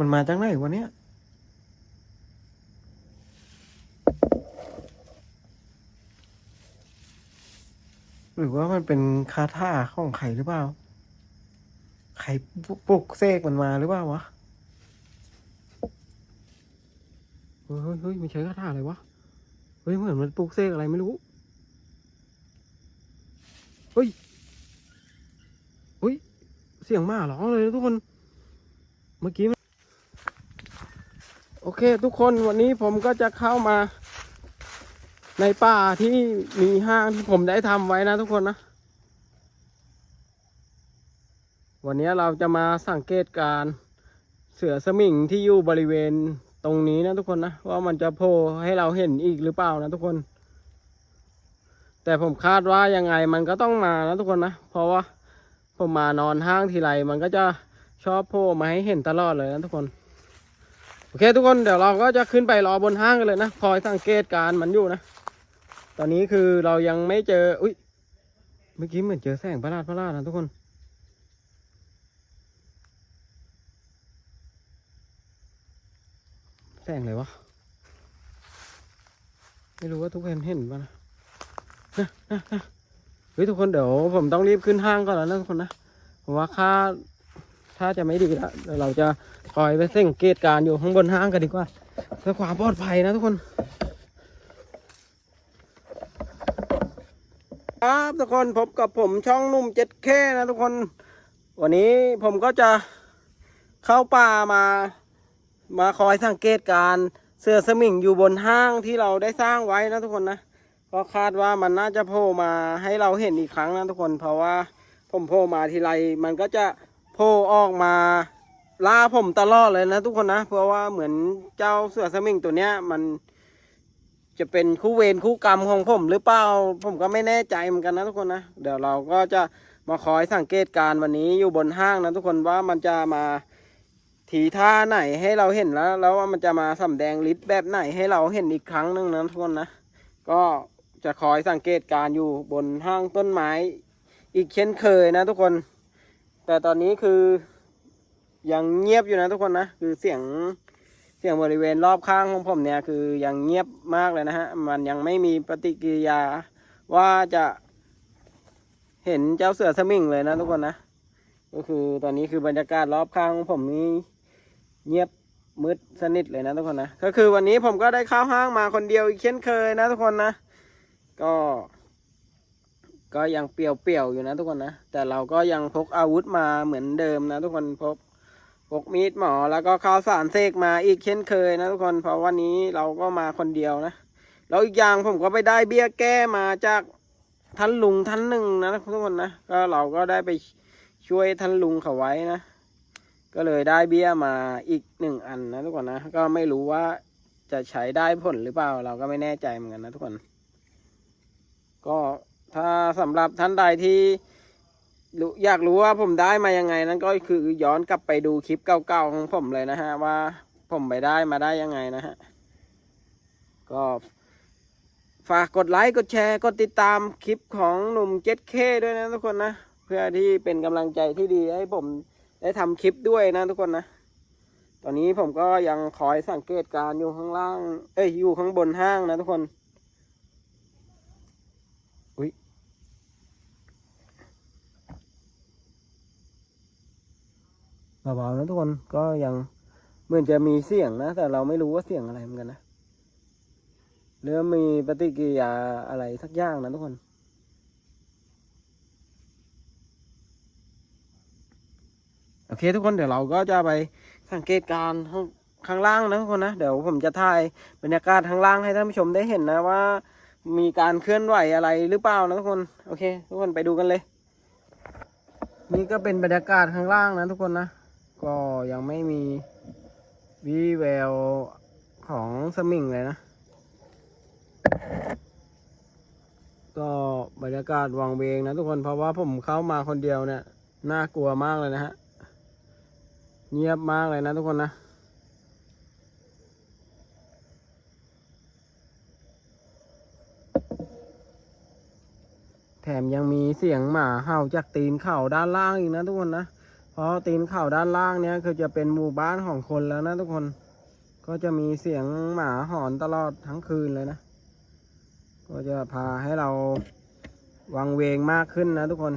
มันมาจากไหนวะเนี่ย หรือว่ามันเป็นคาถาของใครหรือเปล่าใครปลุกเสกมันมาหรือเปล่าวะ เฮ้ยเฮ้ยมันใช้คาถาอะไรวะ เฮ้ยเหมือนมันปลุกเสกอะไรไม่รู้ เฮ้ย เฮ้ย เสียงหมาร้องเลยทุกคนเมื่อกี้ โอเคทุกคนวันนี้ผมก็จะเข้ามา ในป่าที่มีห้างที่ผมได้ทำไว้นะทุกคนนะ วันนี้เราจะมาสังเกตการเสือสมิงที่อยู่บริเวณตรงนี้นะทุกคนนะว่ามันจะโผล่ให้เราเห็นอีกหรือเปล่านะทุกคน แต่ผมคาดว่ายังไงมันก็ต้องมานะทุกคนนะเพราะว่าผมมานอนห้างทีไรมันก็จะชอบโผล่มาให้เห็นตลอดเลยนะทุกคน โอเคทุกคนเดี๋ยวเราก็จะขึ้นไปรอบนห้างกันเลยนะคอยสังเกตการ์มันอยู่นะ ตอนนี้คือเรายังไม่เจอ อุ้ยเมื่อกี้เหมือนเจอแสงประหลาดประหลาดนะทุกคนแสงอะไรวะ ไม่รู้ว่าทุกคนเห็นป่ะนะนะนะนะเฮ้ยทุกคนเดี๋ยวผมต้องรีบขึ้นห้างก่อนแล้วนะทุกคนนะผมว่าค่า ถ้าจะไม่ดีแล้วเราจะคอยไปสังเกตการณ์อยู่ข้างบนห้างกันดีกว่าเพื่อความปลอดภัยนะทุกคนครับทุกคนพบกับผมช่องนุ่มเจ็ดเคนะทุกคน วันนี้ผมก็จะเข้าป่ามา มาคอยสังเกตการเสือสมิงอยู่บนห้างที่เราได้สร้างไว้นะทุกคนนะก็คาดว่ามันน่าจะโผล่มาให้เราเห็นอีกครั้งนะทุกคน เพราะว่าผมโผล่มาทีไรมันก็จะ ล่ออกมาล่าผมตลอดเลยนะทุกคนนะ เพราะว่าเหมือนเจ้าเสือสมิงตัวเนี้ย มันจะเป็นคู่เวรคู่กรรมของผมหรือเปล่าผมก็ไม่แน่ใจเหมือนกันนะทุกคนนะเดี๋ยวเราก็จะมาคอยสังเกตการณ์วันนี้อยู่บนห้างนะทุกคนว่ามันจะมาทีท่าไหนให้เราเห็นแล้ว แล้วว่ามันจะมาสำแดงฤทธิ์แบบไหนให้เราเห็นอีกครั้งหนึ่งนะทุกคนนะก็จะคอยสังเกตการณ์อยู่บนห้างต้นไม้ อีกเช่นเคยนะทุกคน แต่ตอนนี้คือยังเงียบอยู่นะทุกคนนะ คือเสียงเสียงบริเวณรอบข้างของผมเนี่ยคือยังเงียบมากเลยนะฮะ มันยังไม่มีปฏิกิริยาว่าจะเห็นเจ้าเสือสมิงเลยนะทุกคนนะ ก็คือตอนนี้คือบรรยากาศรอบข้างของผมนี่เงียบมืดสนิทเลยนะทุกคนนะ ก็คือวันนี้ผมก็ได้เข้าห้างมาคนเดียวอีกเช่นเคยนะทุกคนนะ ก็ ก็ยังเปรียวๆอยู่นะทุกคนนะ แต่เราก็ยังพกอาวุธมาเหมือนเดิมนะทุกคนพกพกมีดหมอแล้วก็ข้าวสารเสกมาอีกเช่นเคยนะทุกคนเพราะวันนี้เราก็มาคนเดียวนะแล้วอีกอย่างผมก็ไปได้เบี้ยแก้มาจากท่านลุงท่านหนึ่งนะทุกคนนะก็เราก็ได้ไปช่วยท่านลุงเขาไว้นะ ก็เลยได้เบี้ยมาอีกหนึ่งอันนะทุกคนนะก็ไม่รู้ว่าจะใช้ได้ผลหรือเปล่าเราก็ไม่แน่ใจเหมือนกันนะทุกคน ก็ ถ้าสำหรับท่านใดที่อยากรู้ว่าผมได้มายังไง นั้นก็คือย้อนกลับไปดูคลิปเก่าๆของผมเลยนะฮะ ว่าผมไปได้มาได้ยังไงนะฮะ ก็ฝากกดไลค์ กดแชร์ กดติดตามคลิปของหนุ่มเจ็ดเคด้วยนะทุกคนนะ เพื่อที่เป็นกำลังใจที่ดีให้ผมได้ทำคลิปด้วยนะทุกคนนะ ตอนนี้ผมก็ยังคอยสังเกตการณ์อยู่ข้างล่าง เอ้ยอยู่ข้างบนห้างนะทุกคน เบาๆนะทุกคนก็ยังเหมือนจะมีเสียงนะ แต่เราไม่รู้ว่าเสียงอะไรเหมือนกันนะหรือมีปฏิกิริยาอะไรสักอย่างนะทุกคนโอเค ทุกคนเดี๋ยวเราก็จะไปสังเกตการข้างข้างล่างนะทุกคนนะเดี๋ยวผมจะถ่ายบรรยากาศข้างล่างให้ท่านผู้ชมได้เห็นนะว่า มีการเคลื่อนไหวอะไรหรือเปล่านะทุกคนโอเค ทุกคนไปดูกันเลย นี่ก็เป็นบรรยากาศข้างล่างนะทุกคนนะ ก็ยังไม่มีวีแววของสมิงเลยนะ ก็บรรยากาศวังเวงนะทุกคนเพราะว่าผมเข้ามาคนเดียวเนี่ยน่ากลัวมากเลยนะฮะ เงียบมากเลยนะทุกคนนะแถมยังมีเสียงหมาเห่าจากตีนเข่าด้านล่างอีกนะทุกคนนะ ราะตีนเขาด้านล่างเนี้ยคือจะเป็นหมู่บ้านของคนแล้วนะทุกคน ก็จะมีเสียงหมาหอนตลอดทั้งคืนเลยนะ ก็จะพาให้เราวังเวงมากขึ้นนะทุกคน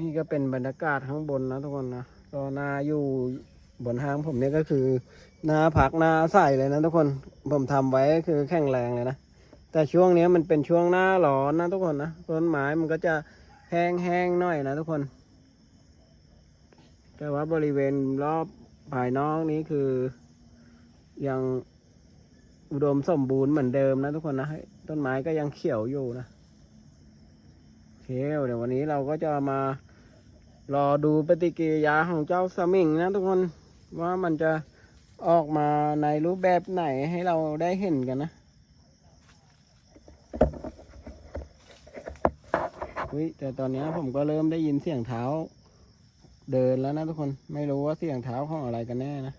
นี่ก็เป็นบรรยากาศข้างบนนะทุกคนนะก็นาอยู่บนห้างผมเนี่ยก็คือนาผักนาใส่เลยนะทุกคนผมทำไว้ก็คือแข็งแรงเลยนะ แต่ช่วงเนี้ยมันเป็นช่วงหน้าร้อนนะทุกคนนะต้นไม้มันก็จะแห้งๆหน่อยนะทุกคน แต่ว่าบริเวณรอบภายนอกนี้คือ ยังอุดมสมบูรณ์เหมือนเดิมนะทุกคนนะต้นไม้ก็ยังเขียวอยู่นะเคเดี๋ยววันนี้เราก็จะมารอดูปฏิกิริยาของเจ้าสมิงนะทุกคนว่ามันจะออกมาในรูปแบบไหนให้เราได้เห็นกันนะอุ๊ยแต่ตอนนี้ผมก็เริ่มได้ยินเสียงเท้า เดินแล้วนะทุกคนไม่รู้ว่าเสียงเท้าของอะไรกันแน่นะ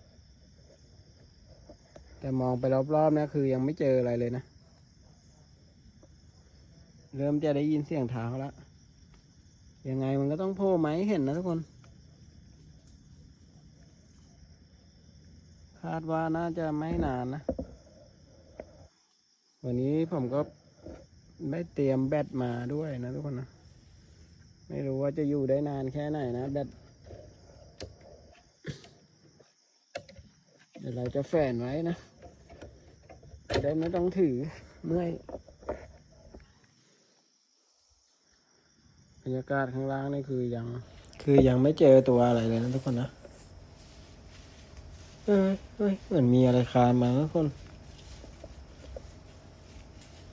แต่มองไปรอบๆนี่คือยังไม่เจออะไรเลยนะ เริ่มจะได้ยินเสียงเท้าแล้วยังไงมันก็ต้องโผล่มาให้เห็นนะทุกคน คาดว่าน่าจะไม่นานนะ วันนี้ผมก็ได้เตรียมแบตมาด้วยนะทุกคนนะ ไม่รู้ว่าจะอยู่ได้นานแค่ไหนนะแบต ดี๋ยวเราจะแฝนไว้นะจะได้ไม่ต้องถือเมื่อยบรรยากาศข้างล่างนี่คือยัง คือยังไม่เจอตัวอะไรเลยนะทุกคนนะเอ้ยเฮ้ยเหมือนมีอะไรคลานมาทุกคน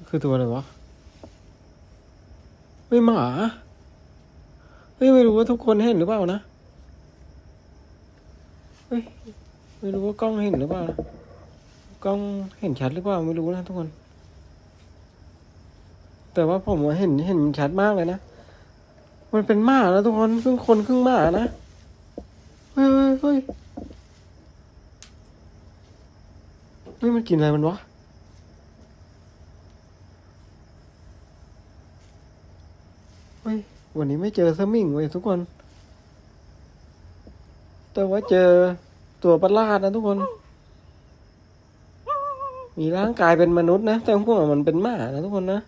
คือตัวอะไรวะเฮ้ยหมาเฮ้ยไม่รู้ว่าทุกคนเห็นหรือเปล่านะเฮ้ย ไม่รู้ว่ากล้องเห็นหรือเปล่า กล้องเห็นชัดหรือเปล่าไม่รู้นะทุกคน แต่ว่าผมเห็นเห็นมันชัดมากเลยนะ มันเป็นหมาแล้วทุกคนครึ่งคนครึ่งหมานะ เฮ้ยเฮ้ยเฮ้ยเฮ้ยมันกินอะไรมันวะเฮ้ยวันนี้ไม่เจอสมิงเว้ยทุกคน แต่ว่าเจอ ตัวประหลาดนะทุกคน มีร่างกายเป็นมนุษย์นะ แต่พวกมันเป็นหมานะทุกคนนะ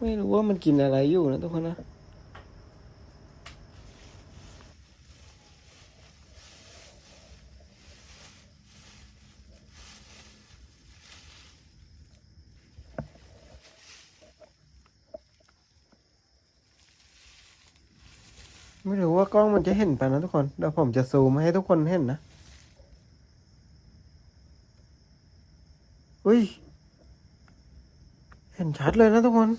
ไม่รู้ว่ามันกินอะไรอยู่นะทุกคนนะากล้องมันจะเห็นไปนะทุกคน เดี๋ยวผมจะซูมให้ทุกคนเห็นนะ อุ้ย เห็นชัดเลยนะทุกคน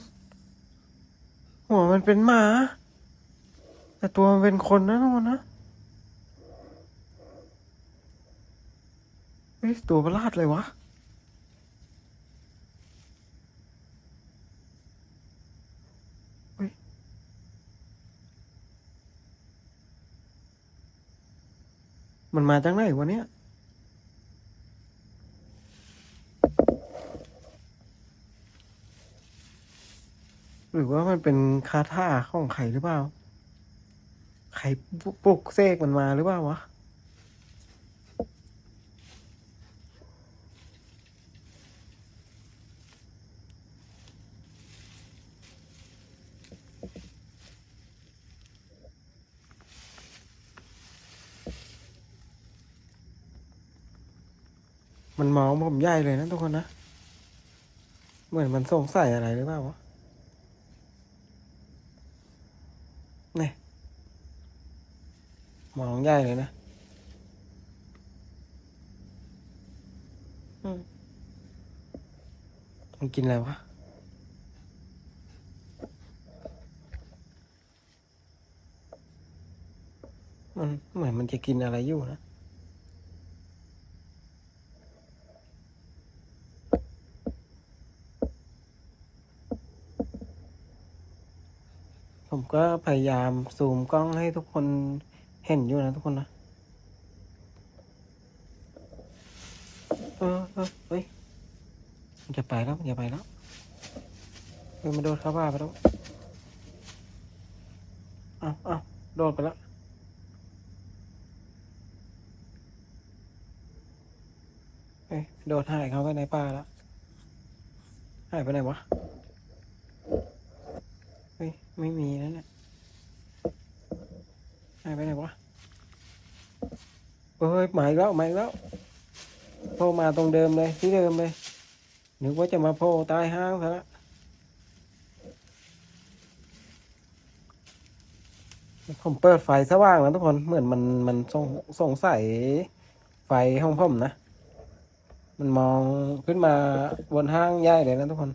หัวมันเป็นหมา แต่ตัวมันเป็นคนนะทุกคนนะเฮ้ยตัวประหลาดเลยวะ มันมาจากไหนวะเนี่ย หรือว่ามันเป็นคาถาของใครหรือเปล่า ใครปลุกเสกมันมาหรือเปล่าวะ มันมองผมใหญ่เลยนะทุกคนนะ เหมือนมันสงสัยอะไรหรือเปล่าวะนี่มองใหญ่เลยนะอืมมันกินอะไรวะมันเหมือนมันจะกินอะไรอยู่นะ ก็พยายามซูมกล้องให้ทุกคนเห็นอยู่นะทุกคนนะเออเออเฮ้ยมันจะไปแล้วมันจะไปแล้วเฮ้ยมันโดดเข้าป่าไปแล้วเอาเอาโดดไปแล้วเฮ้ยโดดหายเข้าไปในป่าแล้วหายไปไหนวะ เฮ้ย ไม่มีนั่นเนี่ยหายไปไหนวะเฮ้ยหมาอีกแล้วหมาอีกแล้วโผล่มาตรงเดิมเลยที่เดิมเลยนึกว่าจะมาโผล่ใตายห้างซะละผมเปิดไฟสว่างแล้วทุกคนเหมือนมันมันสงสงสัยไฟห้องผมนะ มันมองขึ้นมาบนห้างใหญ่เลยนะทุกคน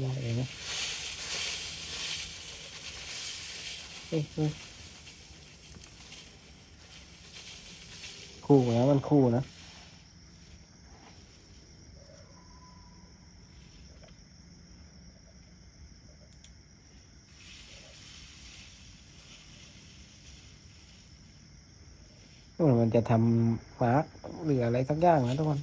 ใหญ่เลยนะ เฮ้ยเฮ้ย คู่นะมันคู่นะมันจะทำมาร์กหรืออะไรสักอย่างนะทุกคน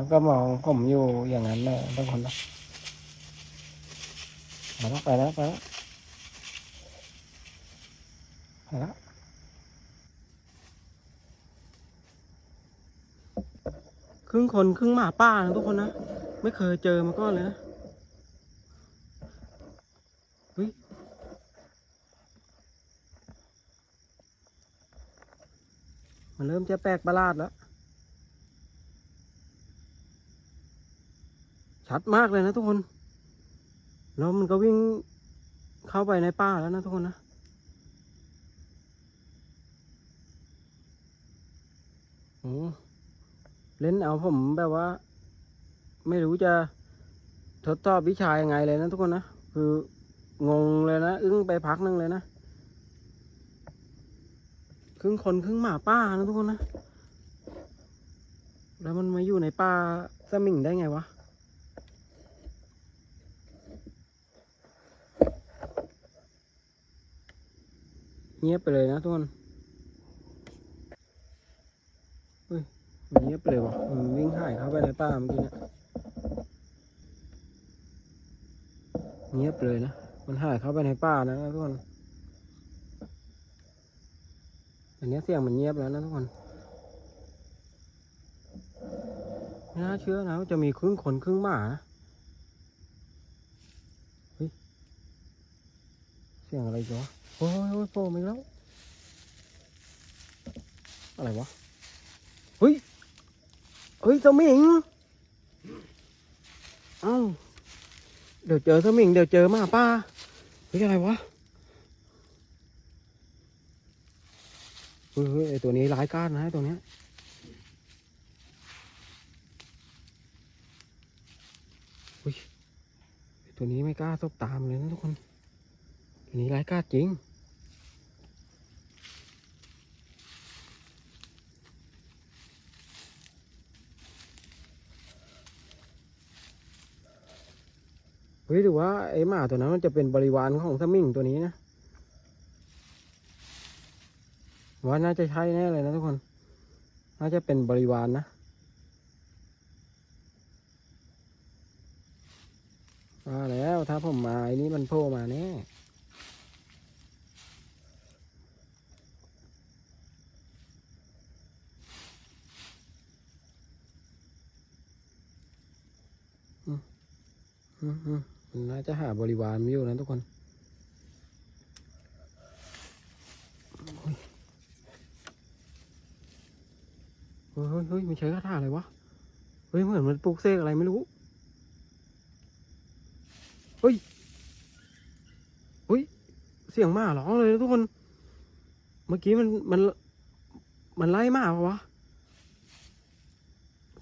แล้วก็มองผมอยู่อย่างนั้นแหละทุกคนนะไปแล้วไปแล้วไปแล้วไปแล้วครึ่งคนครึ่งหมาป้านะทุกคนนะ ไม่เคยเจอมาก่อนเลยนะเฮ้ยมันเริ่มจะแปลกประหลาดแล้ว ชัดมากเลยนะทุกคน แล้วมันก็วิ่งเข้าไปในป่าแล้วนะทุกคนนะ โอ้เล่นเอาผมแบบว่า ไม่รู้จะทดสอบวิชายังไงเลยนะทุกคนนะ คืองงเลยนะ อึ้งไปพักนึงเลยนะครึ่งคนครึ่งหมาป้านะทุกคนนะ แล้วมันมาอยู่ในป่าสมิงได้ไงวะ เงียบไปเลยนะทุกคนเฮ้ยมันเงียบไปเลยวะมันวิ่งหายเข้าไปในป่าเมื่อกี้เนี่ยเงียบเลยนะ มันหายเข้าไปในป่านะทุกคนอันนี้เสียงมันเงียบแล้วนะทุกคนไม่น่าเชื่อนะว่าจะมีครึ่งคนครึ่งหมานะเฮ้ยเสียงอะไรจ๊ะ โอ้ยโอ้ยโผล่มาแล้ว อะไรวะ เฮ้ย เฮ้ยสมิง เอ้า เดี๋ยวเจอสมิง เดี๋ยวเจอหมาป้า เฮ้ยอะไรวะเฮ้ยเฮ้ยไอตัวนี้ร้ายกาจนะตัวเนี้ยตัวนี้ไม่กล้าซบตามเลยนะทุกคน ตัวนี้ร้ายกาจจริง ฮ้ยหรือว่าไอ้หมาตัวนั้นมันจะเป็นบริวารของสมิงตัวนี้นะว่าน่าจะใช่แน่เลยนะทุกคน น่าจะเป็นบริวารนะว่าแล้วถ้าผมมาไอ้นี้มันโผล่มาแน่อืมอืมอื มันน่าจะหาบริวารไม่อยู่นะทุกคนเฮ้ยเฮ้ยมันใช้คาถาอะไรวะ เฮ้ยเหมือนมันปลุกเสกอะไรไม่รู้ เฮ้ย เฮ้ย เสียงหมาร้องเลยนะทุกคน เมื่อกี้มันมันมันไล่หมาปะวะ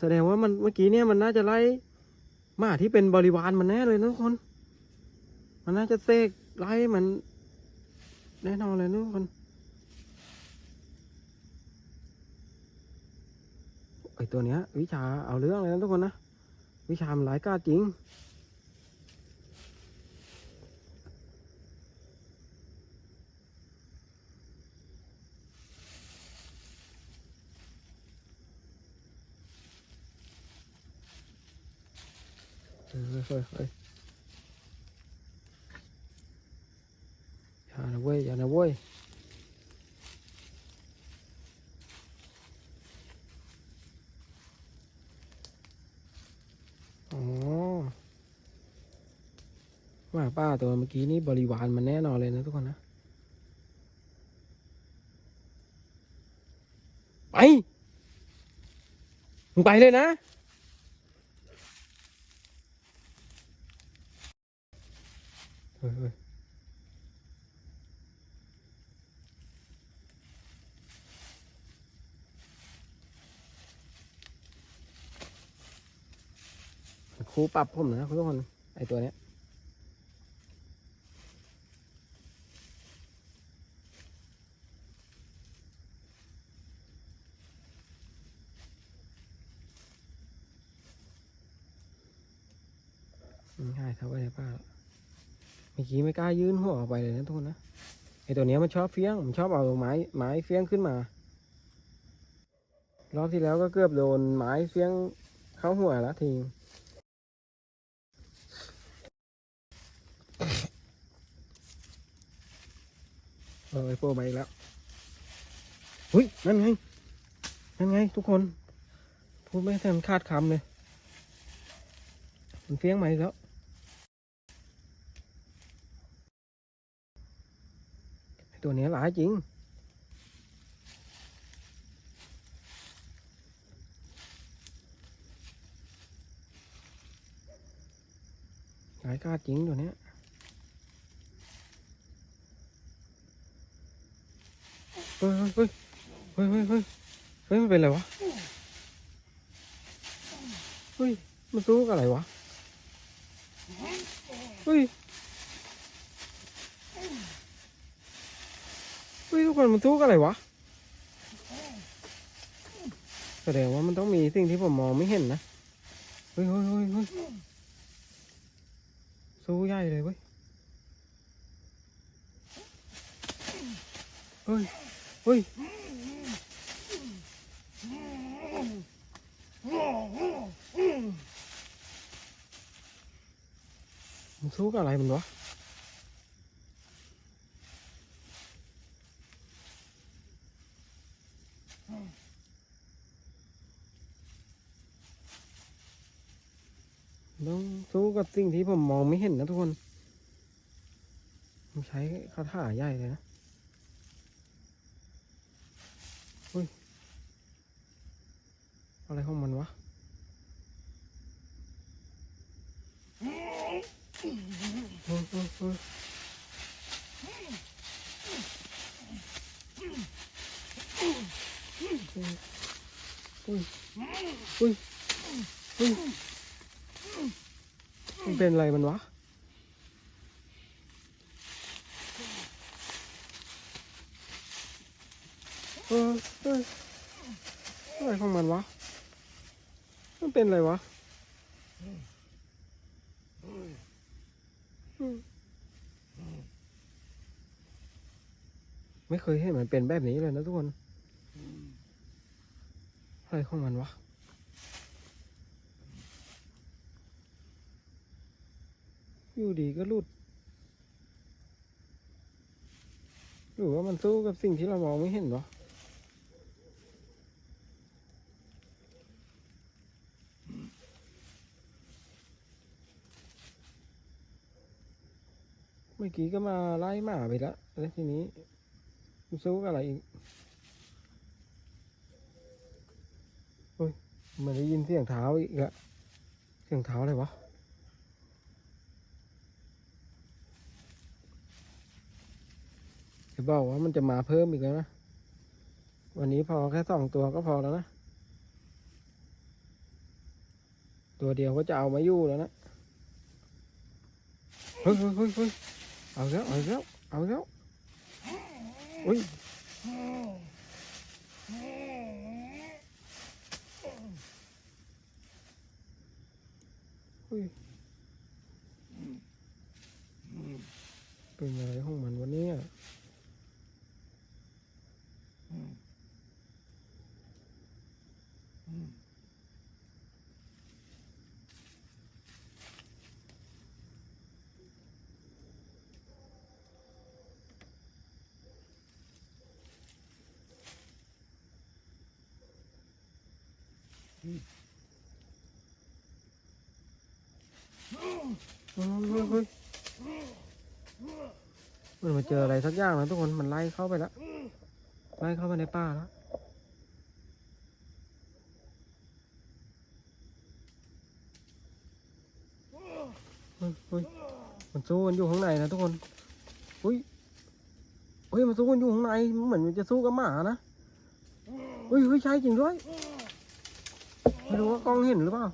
แสดงว่ามันเมื่อกี้เนี่ยมันน่าจะไล่ หมาที่เป็นบริวารมันแน่เลยนะทุกคน มันน่าจะเสกไล่มัน แน่นอนเลยนะทุกคน ไอตัวเนี้ย วิชาเอาเรื่องเลยนะทุกคนนะ วิชามันหลายกาจริง เฮ้ยเฮ้ยเฮ้ยเฮ้ยอย่านะเว้ยอย่านะเว้ยอ๋อหมาป้าตัวเมื่อกี้นี่บริวารมันแน่นอนเลยนะทุกคนนะ ไป มึงไปเลยนะ เฮ้ยเฮ้ยครูปรับผมนะทุกคน ไอตัวเนี้ยง่ายเท่าไว้ในป้า มื่อกี้ไม่กล้ายื่นหัวออกไปเลยนะทุกคนนะไอตัวเนี้ยมันชอบเฟี้ยง มันชอบเอาไม้ไม้เฟี้ยงขึ้นมา รอบที่แล้วก็เกือบโดนไม้เฟี้ยงเข้าหัวแล้วทีเออไอโฟมาอีกแล้วเฮ้ยนั่นไง นั่นไง ทุกคน พูดไม่ทันคาดคำเลย มันเฟี้ยงมาอีกแล้ว ไอ้ ตัวเนี้ยหลายจริง หลายกาจริงตัวเนี้ยเฮ้ยเฮ้ยเฮ้ยเฮ้ยเฮ้ยเฮ้ยมันเป็นอะไรวะ เฮ้ย มันสู้กับอะไรวะ เฮ้ย ฮ้ยทุกคนมันสู้กับอะไรวะ แสดงว่ามันต้องมีสิ่งที่ผมมองไม่เห็นนะ เฮ้ยเฮ้ยเฮ้ยเฮ้ยสู้ใหญ่เลยเว้ย เฮ้ย เฮ้ยมันสู้กับอะไรมันวะ ต้อง สิ่งที่ผมมองไม่เห็นนะทุกคนผมใช้คาถาใหญ่เลยนะเฮ้ย อะไรของมันวะเฮ้ยเฮ้ยเฮ้ยอุ้ยอุ้ยอุ้ย มันเป็นอะไรมันวะ เออเอออะไรของมันวะ มันเป็นอะไรวะไม่เคยเห็นมันเป็นแบบนี้เลยนะทุกคนอะไรของมันวะ อยู่ดีก็หลุดหรือว่ามันสู้กับสิ่งที่เรามองไม่เห็นวะเมื่อกี้ก็มาไล่หมาไปแล้วแล้วทีนี้มันสู้กับอะไรอีกเฮ้ยมันได้ยินเสียงเท้าอีกแล้วเสียงเท้าอะไรวะ จะบอกว่ามันจะมาเพิ่มอีกแล้วนะ วันนี้พอแค่สองตัวก็พอแล้วนะ ตัวเดียวก็จะเอามายู่แล้วนะ เฮ้ยเฮ้ยเฮ้ยเอาแล้วเอาแล้วเอาแล้วอุ้ยเป็นอะไรห้อง มันมาเจออะไรสักอย่างนะทุกคนมันไล่เข้าไปแล้วไล่เข้าไปในป่าแล้วเฮ้ยมันสู้กันอยู่ข้างในนะทุกคนอุ้ยเฮ้ยมันสู้กันอยู่ข้างในเหมือนมันจะสู้กับหมานะเฮ้ยเฮ้ยใช่จริงด้วยไม่รู้ว่ากล้องเห็นหรือเปล่า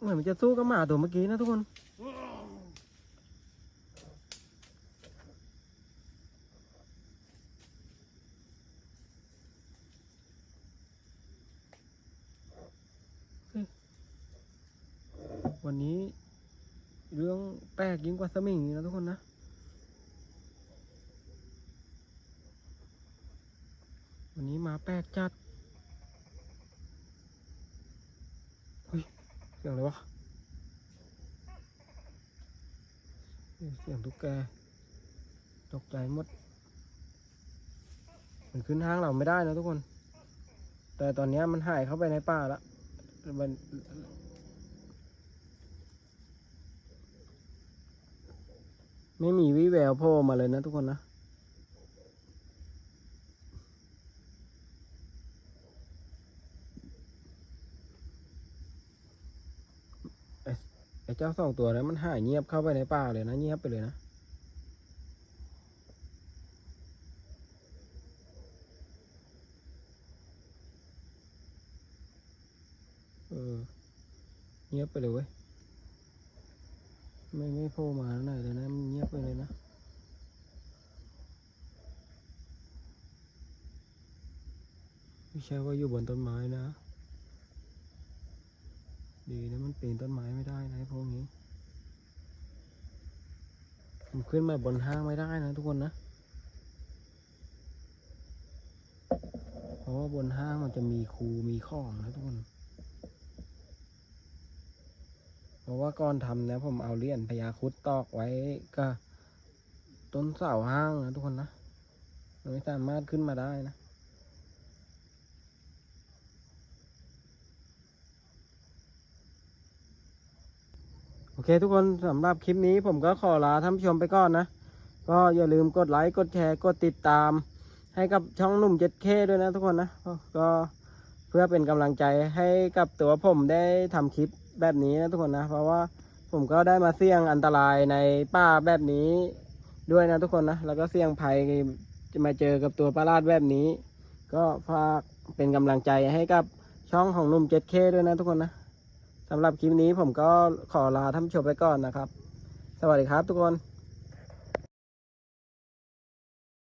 เหมือนมันจะสู้กับหมาตัวเมื่อกี้นะทุกคนนี้เรื่องแปลกยิ่งกว่าสมิงอีกนะทุกคนนะ วันนี้มาแปลกจัดเฮ้ยเสียงอะไรวะ เสียงตุ๊กแก ตกใจหมด มันขึ้นห้างเราไม่ได้นะทุกคน แต่ตอนนี้มันหายเข้าไปในป่าละมัน ไม่มีวิแววโผล่มาเลยนะทุกคนนะไอ้เจ้าสองตัวนั้นมันหายเงียบเข้าไปในป่าเลยนะ เงียบไปเลยนะเออเงียบไปเลยเว้ย ไม่ไม่โผล่มาไหนเลยนะมันเงียบไปเลยนะไม่ใช่ว่าอยู่บนต้นไม้นะ ดีนะมันปีนต้นไม้ไม่ได้นะไอ้พวกนี้มันขึ้นมาบนห้างไม่ได้นะทุกคนนะเพราะว่าบนห้างมันจะมีคูมีข้องนะทุกคน เพ ราะว่าก่อนทำนะผมเอาเหรียญพญาคุดตอกไว้ก็ต้นเสาห้างนะทุกคนนะมันไม่สามารถขึ้นมาได้นะโอเคทุกคนสำหรับคลิปนี้ผมก็ขอลาท่านผู้ชมไปก่อนนะ ก็อย่าลืมกดไลค์กดแชร์กดติดตาม ให้กับช่องหนุ่ม 7K ด้วยนะทุกคนนะก็เพื่อเป็นกำลังใจให้กับตัวผมได้ทำคลิป แบบนี้นะทุกคนนะ เพราะว่าผมก็ได้มาเสี่ยงอันตรายในป่าแบบนี้ด้วยนะทุกคนนะ แล้วก็เสี่ยงภัยจะมาเจอกับตัวปลาร้าดแบบนี้ ก็ฝากเป็นกำลังใจให้กับช่องของนุ่ม 7K ด้วยนะทุกคนนะสำหรับคลิปนี้ผมก็ขอลาท่านผู้ชมไปก่อนนะครับ สวัสดีครับทุกคน